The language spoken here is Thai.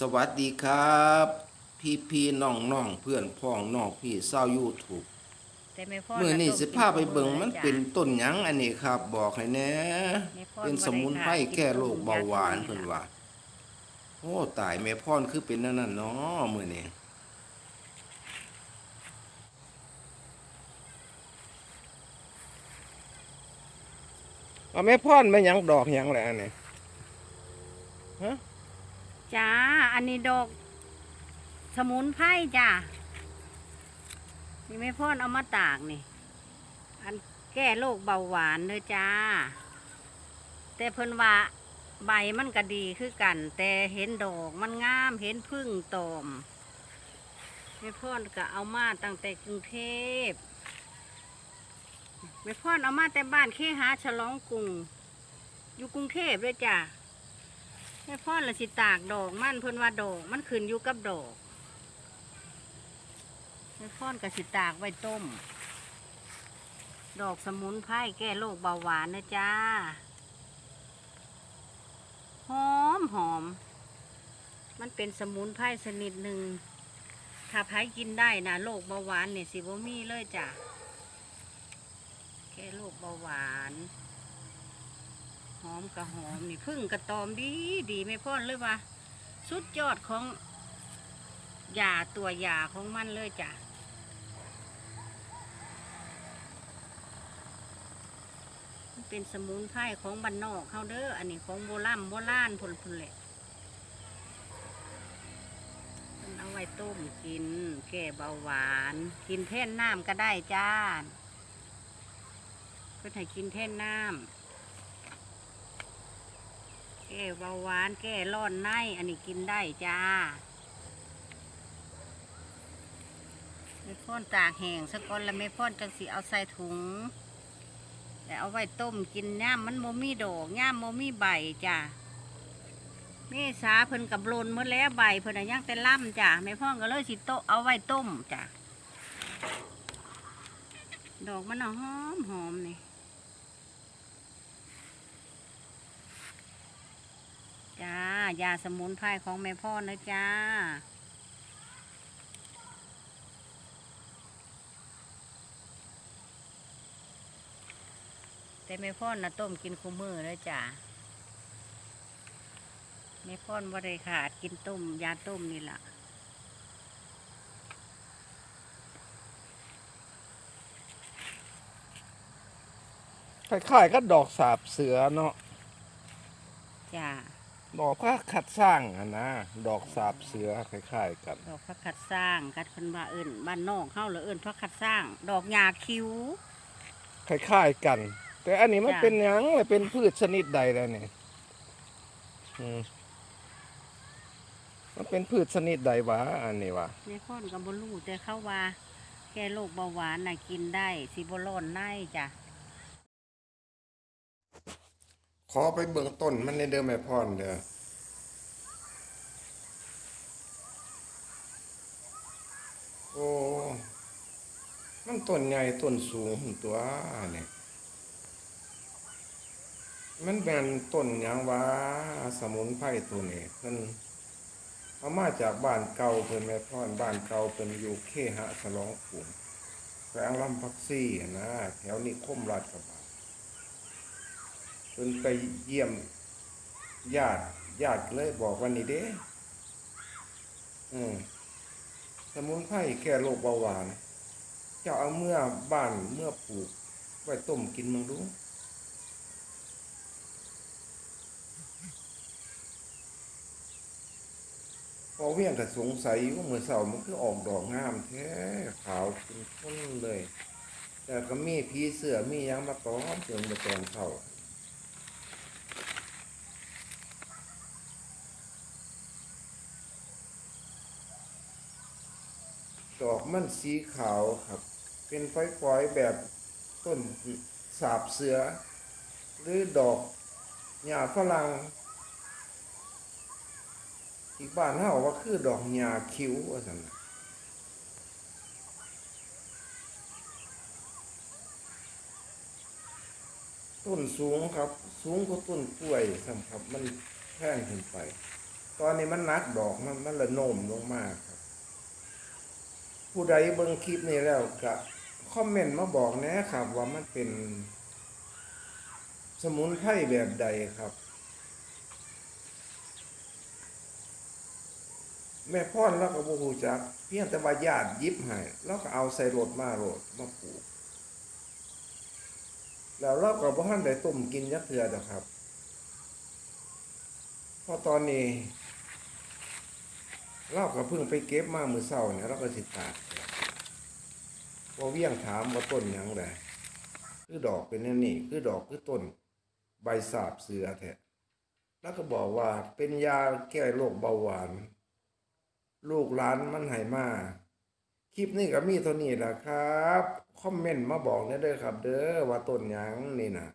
สวัสดีครับ พี่พี่น้องน้องเพื่อนพ้องน้องพี่เศร้ายูทูบแต่ไม่พอมื่อนี้ต้สิพาไปเบิ่งมันจ้ะเป็นต้นหยังอันนี้ครับ บอกให้แหน่แม่พรเป็นสมุนไพรบ่ได้ขายแก้โรคเบาหวานกินต้มยาเพิ่นว่าโอ้ตายแม่พรคือเป็นนั่นน่ะเนาะมื้อนี้เอาแม่พรแม่หยังดอกหยังแหละอันนี้ จ้า อันนี้ดอกสมุนไพรจ้า นี่ไม่พ่นเอามาตากนี่ อันแก้โรคเบาหวานเลยจ้า แต่เพิ่นว่าใบมันก็ดีคือกัน แต่เห็นดอกมันงามเห็นพึ่งตอมไม่พ่นก็เอามาตั้งแต่กรุงเทพไม่พ่นเอามาแต่บ้านเคหาฉลองกรุงอยู่กรุงเทพเลยจ้า แม่พ่อละสิตากดอกมันเพิ่นว่าดอก มันขึ้นอยู่กับดอกแม่พ่อนกับสิตากไว้ต้ม ดอกสมุนไพรแก้โรคเบาหวานนะจ้าหอมหอม มันเป็นสมุนไพรชนิดหนึ่งถ้าไผกินได้นะโรคเบาหวานเนี่ยสิบ่มีเลยจ้ะแก้โรคเบาหวาน หอมกระหอมนี่พึ่งกระตอมดีดีไม่พ้นเลยว่าสุดยอดของยาตัวยาของมันเลยจ้ะเป็นสมุนไพรของบ้านนอกเขาเด้ออันนี้ของโบราณโบราณพุ่นพุ่นแหละเอาไว้ต้มกิน แก้เบาหวาน กินแท่นน้ำก็ได้จ้าเพื่อให้กินแท่นน้ำ แก้เบาหวาน แก้ร้อนใน อันนี้กินได้จ้าไม่พ่นตากแห้งสะกอนแล้วไม่พ่นจังสีเอาใส่ถุงแต่เอาไว้ต้มกินย่ามมันโมมีดอกย่ามโมมีใบจ้าเมษาเพิ่นกับโลนเมื่อแล้วใบเพิ่นน่ะยังแต่ล่ำจ้าไม่พ่นก็เลยสิโตเอาไว้ต้มจ้าดอกมันหอมหอมนี่ จ้ายาสมุนไพรของแม่พ่อนะจ้า แต่แม่พ่อนะต้มกินคู่มือเลยจ้าแม่พ่อนบ่ได้ขาดกินต้มยาต้มนี่ล่ะคล้ายๆก็ดอกสาบเสือเนาะจ้า ดอกก็ขัดสร้างอะนะดอกสาบเสือคล้ายๆกัน ดอกพักขัดสร้างกัดคนว่าเอิ่นบ้านนอกเข้าหรือเอิ่นพักขัดสร้าง ดอกยาคิ้ว คล้ายๆกัน แต่อันนี้มันจ้ะ เป็นหยังเลยเป็นพืชชนิดใดแล้วเนี่ยอืมมันเป็นพืชชนิดใดวะอันนี้วะในพ่นกับบลูแต่เข้าว่า แก้โรคเบาหวานน่ะกินได้สิบร้อนในจ้ะ ขอไปเบื้องต้นมันในเดิมแม่พรเด้อโอ้มันต้นใหญ่ต้นสูงตัวเนี่ยมันเป็นต้นยังวะสมุนไพรตัวนี้เพิ่นเอามาจากบ้านเก่าเพิ่นแม่พรบ้านเก่าเพิ่นอยู่เคหะฉลองกรุงแขวงลำพักซี่นะแถวนิคมราชกระบัง เพิ่นไปเยี่ยมญาติญาติเลยบอกวันนี้เด้อืมสมุนไพรแก้โรคเบาหวาน เจ้าเอาเมื่อบ้านเมื่อปลูกไว้ต้มกินมึงดูพอเวียงก็สงสัยว่าเมื่อเสามันคือออกดอกงามแท้ขาวเป็นข้นเลย แต่ก็มีผีเสือมียังมาตอมเตือนมาตอนเข้า ดอกมันสีขาวครับ เป็นฝอยๆแบบต้นสาบเสือ หรือดอกหญ้าฝรั่งอีกบ้านเฮาว่าคือดอกหญ้าคิ้วว่าซั่นน่ะต้นสูงครับ สูงกว่าต้นกล้วยซ้ำครับ มันแพงขึ้นไป ตอนนี้มันนักดอกมันมันละโนมลงมากครับ ผู้ใดเบิ่งคลิปนี้แล้วก็คอมเมนต์มาบอกนะครับว่ามันเป็น สมุนไพรแบบใดครับ แม่พ่อนแล้วก็บ่ฮู้จัก เพียงแต่ว่าญาติยิบให้แล้วก็เอาใส่รถมาโรดมาปลูก แล้วเราก็บ่ทันได้ต้มกินยักเทื่อดอกครับ เพราะตอนนี้ เราก็เพิ่งไปเก็บมามือเช้าเนี่ยเราก็สิตากบ่เวียงถามว่าต้นยังแหละคือดอกเป็นแนวนี้คือดอกคือต้น ใบสาบเสือแท้แล้วก็บอกว่าเป็นยาแก้โรคเบาหวาน ลูกหลานมันให้มาคลิปนี้ก็มีเท่านี้แหละครับ คอมเมนต์มาบอกได้เด้อครับ เด้อว่าต้นยังนี่นะ